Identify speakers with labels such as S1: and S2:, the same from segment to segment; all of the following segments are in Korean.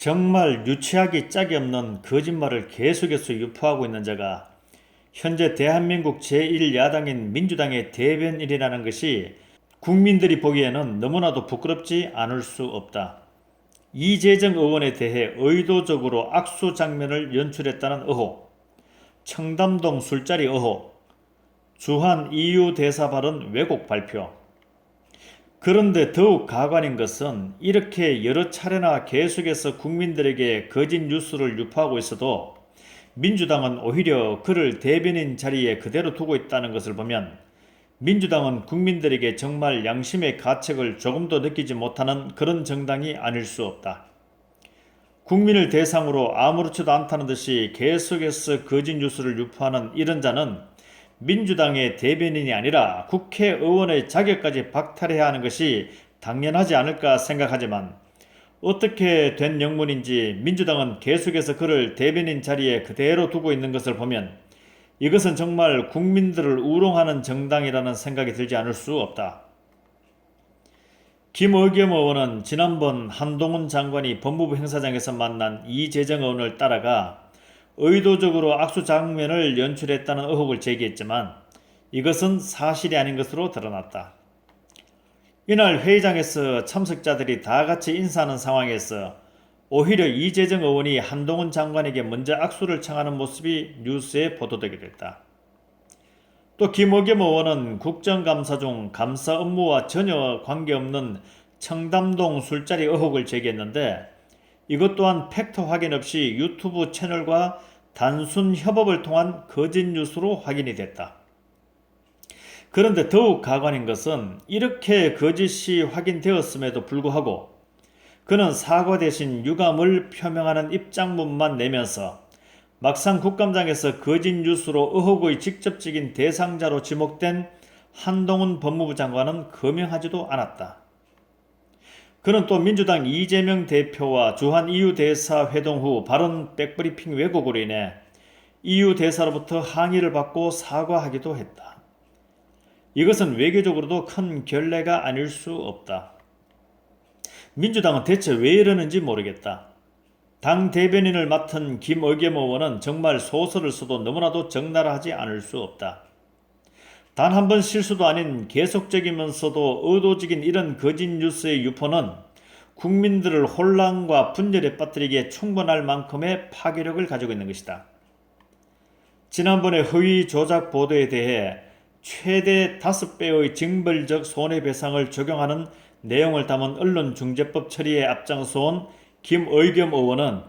S1: 정말 유치하기 짝이 없는 거짓말을 계속해서 유포하고 있는 자가 현재 대한민국 제1야당인 민주당의 대변인이라는 것이 국민들이 보기에는 너무나도 부끄럽지 않을 수 없다. 이재정 의원에 대해 의도적으로 악수 장면을 연출했다는 의혹, 청담동 술자리 의혹, 주한 EU 대사 발언 왜곡 발표. 그런데 더욱 가관인 것은 이렇게 여러 차례나 계속해서 국민들에게 거짓 뉴스를 유포하고 있어도 민주당은 오히려 그를 대변인 자리에 그대로 두고 있다는 것을 보면 민주당은 국민들에게 정말 양심의 가책을 조금도 느끼지 못하는 그런 정당이 아닐 수 없다. 국민을 대상으로 아무렇지도 않다는 듯이 계속해서 거짓 뉴스를 유포하는 이런 자는 민주당의 대변인이 아니라 국회의원의 자격까지 박탈해야 하는 것이 당연하지 않을까 생각하지만 어떻게 된 영문인지 민주당은 계속해서 그를 대변인 자리에 그대로 두고 있는 것을 보면 이것은 정말 국민들을 우롱하는 정당이라는 생각이 들지 않을 수 없다. 김의겸 의원은 지난번 한동훈 장관이 법무부 행사장에서 만난 이재정 의원을 따라가 의도적으로 악수 장면을 연출했다는 의혹을 제기했지만 이것은 사실이 아닌 것으로 드러났다. 이날 회의장에서 참석자들이 다 같이 인사하는 상황에서 오히려 이재정 의원이 한동훈 장관에게 먼저 악수를 청하는 모습이 뉴스에 보도되게 됐다. 또 김의겸 의원은 국정감사 중 감사 업무와 전혀 관계없는 청담동 술자리 의혹을 제기했는데 이것 또한 팩트 확인 없이 유튜브 채널과 단순 협업을 통한 거짓 뉴스로 확인이 됐다. 그런데 더욱 가관인 것은 이렇게 거짓이 확인되었음에도 불구하고 그는 사과 대신 유감을 표명하는 입장문만 내면서 막상 국감장에서 거짓 뉴스로 의혹의 직접적인 대상자로 지목된 한동훈 법무부 장관은 거명하지도 않았다. 그는 또 민주당 이재명 대표와 주한 EU 대사 회동 후 발언 백브리핑 왜곡으로 인해 EU 대사로부터 항의를 받고 사과하기도 했다. 이것은 외교적으로도 큰 결례가 아닐 수 없다. 민주당은 대체 왜 이러는지 모르겠다. 당 대변인을 맡은 김의겸 의원은 정말 소설을 써도 너무나도 적나라하지 않을 수 없다. 단 한 번 실수도 아닌 계속적이면서도 의도적인 이런 거짓 뉴스의 유포는 국민들을 혼란과 분열에 빠뜨리기에 충분할 만큼의 파괴력을 가지고 있는 것이다. 지난번에 허위 조작 보도에 대해 최대 5배의 징벌적 손해배상을 적용하는 내용을 담은 언론중재법 처리에 앞장서 온 김의겸 의원은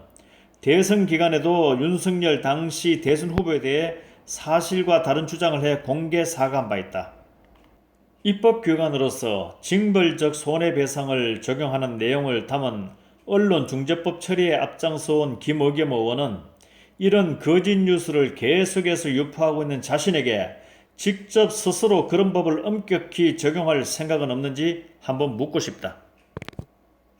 S1: 대선 기간에도 윤석열 당시 대선 후보에 대해 사실과 다른 주장을 해 공개 사과한 바 있다. 입법규관으로서 징벌적 손해배상을 적용하는 내용을 담은 언론중재법 처리에 앞장서온 김의겸 의원은 이런 거짓 뉴스를 계속해서 유포하고 있는 자신에게 직접 스스로 그런 법을 엄격히 적용할 생각은 없는지 한번 묻고 싶다.